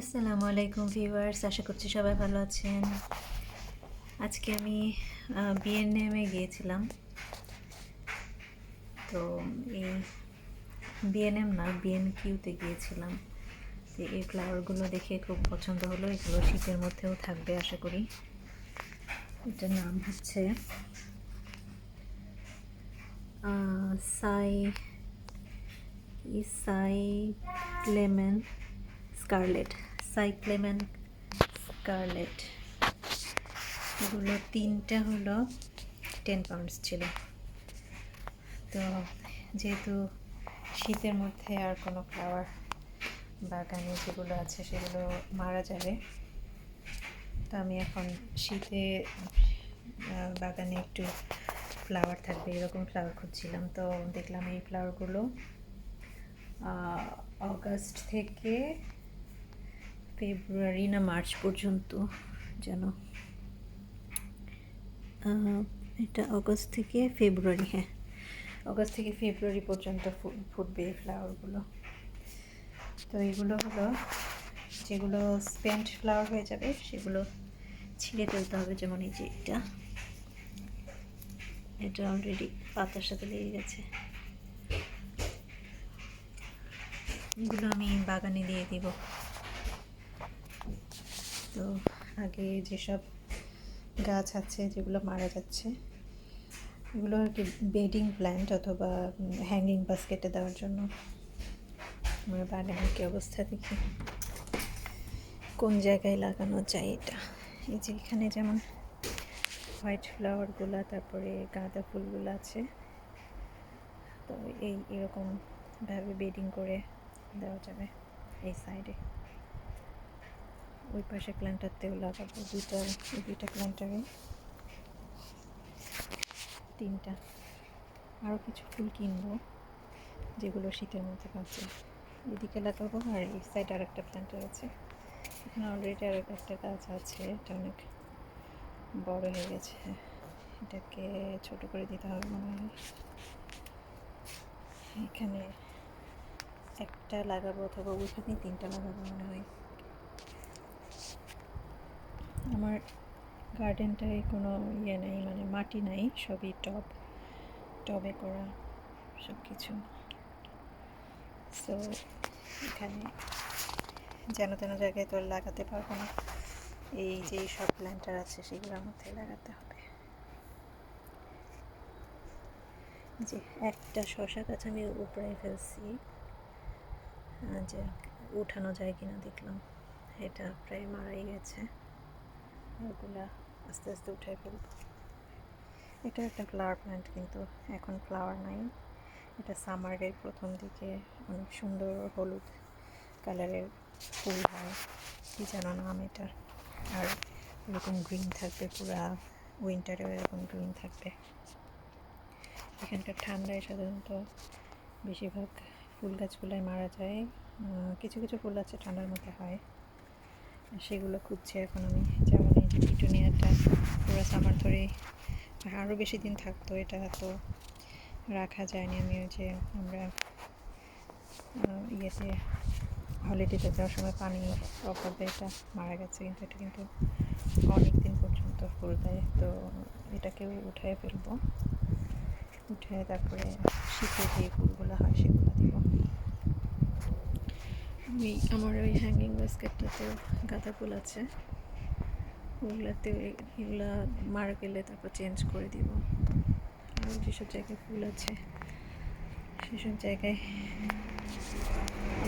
আসসালামু আলাইকুম ভিউয়ার্স, আশা করছি সবাই ভালো আছেন। আজকে আমি বিএনএমে গিয়েছিলাম। তো এই বিএনএম না বিএন কিউতে গিয়েছিলাম। তো এই ফ্লাওয়ারগুলো দেখে খুব পছন্দ হলো। এগুলো শীতের মধ্যেও থাকবে, আশা করি। এটার নাম হচ্ছে সাই সাই ক্লেমেন স্কারলেট, সাইক্লেমেন স্কারলেট। এগুলো তিনটা হলো টেন পাউন্ডস ছিল। তো যেহেতু শীতের মধ্যে আর কোনো ফ্লাওয়ার বাগানে যেগুলো আছে সেগুলো মারা যাবে, তো আমি এখন শীতে বাগানে একটু ফ্লাওয়ার থাকবে, এরকম ফ্লাওয়ার খুঁজছিলাম। তো দেখলাম এই ফ্লাওয়ারগুলো অগাস্ট থেকে ফেব্রুয়ারি না মার্চ পর্যন্ত যেন এটা অগস্ট থেকে ফেব্রুয়ারি হ্যাঁ অগস্ট থেকে ফেব্রুয়ারি পর্যন্ত ফুটবে ফ্লাওয়ারগুলো তো এগুলো হলো যেগুলো স্পেন্ট ফ্লাওয়ার হয়ে যাবে, সেগুলো ছিঁড়ে ফেলতে হবে যেমন এই যে এটা। এটা অলরেডি পাতার সাথে লেগে গেছে। এগুলো আমি বাগানে দিয়ে দিব। তো আগে যেসব গাছ আছে, যেগুলো মারা যাচ্ছে, এগুলো আর কি বেডিং প্ল্যান্ট অথবা হ্যাঙ্গিং বাস্কেটে দেওয়ার জন্য। আমরা বাগানের কি অবস্থা দেখি। কোন জায়গায় লাগানো যায় এটা? এই যে এখানে যেমন হোয়াইট ফ্লাওয়ারগুলো তারপরে গাঁদা ফুলগুলো আছে। তো এই এরকমভাবে বেডিং করে দেওয়া যাবে এই সাইডে ওই পাশে প্ল্যান্টারতেও লাগাবো, দুইটা দুইটা প্ল্যান্টারে তিনটা। আরও কিছু ফুল কিনবো, যেগুলো শীতের মধ্যে বাঁচে এদিকে লাগাবো, আর এই সাইড আর একটা প্ল্যান্টার আছে। এখানে অলরেডি আর একটা গাছ আছে, এটা অনেক বড় হয়ে গেছে। এটাকে ছোট করে দিতে হবে মনে হয়। এখানে একটা লাগাবো অথবা ওইখানে তিনটা লাগাবো মনে হয়। আমার গার্ডেনটায় কোনো ইয়ে নেই মানে মাটি নাই, সবই টব, টবে করা সব কিছু সো এখানে যেন তেন জায়গায় তো লাগাতে পারব না। এই যে সব প্ল্যান্টার আছে, সেগুলোর মধ্যে লাগাতে হবে। যে একটা শশা গাছ আমি উপরে ফেলছি। যে উঠানো যায় কিনা দেখলাম। এটা প্রায় মারাই গেছে। ওগুলা আস্তে আস্তে উঠে ফেলব। এটা একটা ফ্লাওয়ার প্ল্যান্ট কিন্তু এখন ফ্লাওয়ার নাই। এটা সামারের প্রথম দিকে অনেক সুন্দর হলুদ কালারের ফুল হয়, কী যেন নাম এটার। আর এরকম গ্রিন থাকবে পুরা উইন্টারেও এরকম গ্রিন থাকবে। এখানকার ঠান্ডায় সাধারণত বেশিরভাগ ফুল গাছগুলাই মারা যায়। কিছু কিছু ফুল আছে ঠান্ডার মধ্যে হয়। সেগুলো খুঁজছি এখন আমি। পিটুনিয়াটা পুরো সামার ধরে আরও বেশি দিন থাকতো, এটা তো রাখা যায়নি আমি ওই যে আমরা ইয়েতে হলিডেতে যাওয়ার সময় পানি অভাবে এটা মারা গেছে, কিন্তু এটা কিন্তু অনেক দিন পর্যন্ত ফুল দেয় তো এটাকেও উঠায় ফেলব। উঠে তারপরে শীতে যে ফুলগুলো হয় সেগুলো দিব। আমি আমার ওই হ্যাঙ্গিং বাস্কেটটাতেও গাঁদা ফুল আছে। ওগুলাতেও এ- এগুলা মারা গেলে তারপর চেঞ্জ করে দিব। আর যেসব জায়গায় ফুল আছে, সেসব জায়গায়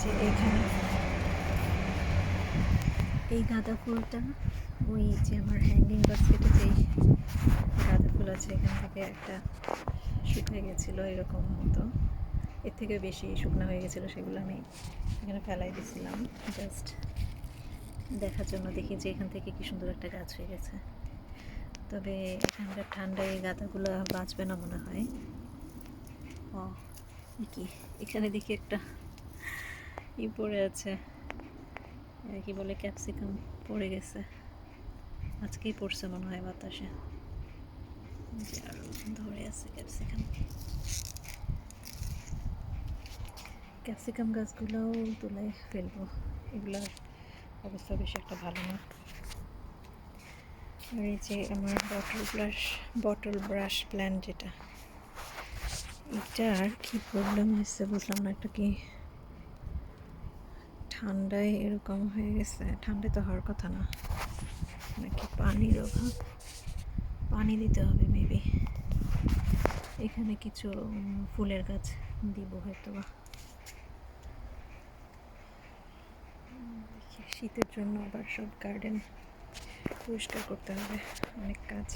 যে এইখানে এই গাঁদা ফুলটা, ওই যে আমার হ্যাঙ্গিং বাস্কেটে যেই গাঁদা ফুল আছে, এখান থেকে একটা শুকিয়ে গেছিল এরকম মতো। এর থেকে বেশি শুকনো হয়ে গেছিল, সেগুলো আমি এখানে ফেলাই দিয়েছিলাম জাস্ট দেখার জন্য দেখি যে এখান থেকে কি সুন্দর একটা গাছ হয়ে গেছে। তবে এখানকার ঠান্ডায় গাঁদাগুলো বাঁচবে না মনে হয়। ও কি? এখানে দেখি একটা ই পড়ে আছে। কি বলে, ক্যাপসিকাম পড়ে গেছে। আজকেই পড়ছে মনে হয় বাতাসে। এই যে আরও ধরে আছে ক্যাপসিকাম। ক্যাপসিকাম গাছগুলোও তুলে ফেলব। এগুলো অবস্থা বেশি একটা ভালো না। আর এই যে আমার bottle brush bottle brush plan যেটা, এটার কি প্রবলেম হয়েছে বুঝলাম না, একটা কি ঠান্ডায় এরকম হয়ে গেছে। ঠান্ডায় তো হওয়ার কথা না, নাকি পানির অভাব? পানি দিতে হবে মেবি এখানে কিছু ফুলের গাছ দিব হয়তো বা উম, দেখি, শীতের জন্য আবার সব গার্ডেন পরিষ্কার করতে হবে, অনেক কাজ।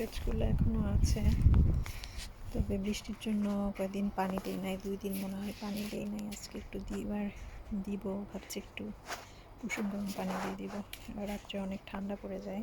গাছগুলো এখনও আছে, তবে বৃষ্টির জন্য কয়েকদিন পানি দিই নাই, দুই দিন মনে হয় পানি দিই নাই, আজকে একটু দিবার দিব, ভাবছি একটু কুসুম গরম পানি দিয়ে দিব রাত্রে অনেক ঠান্ডা পড়ে যায়।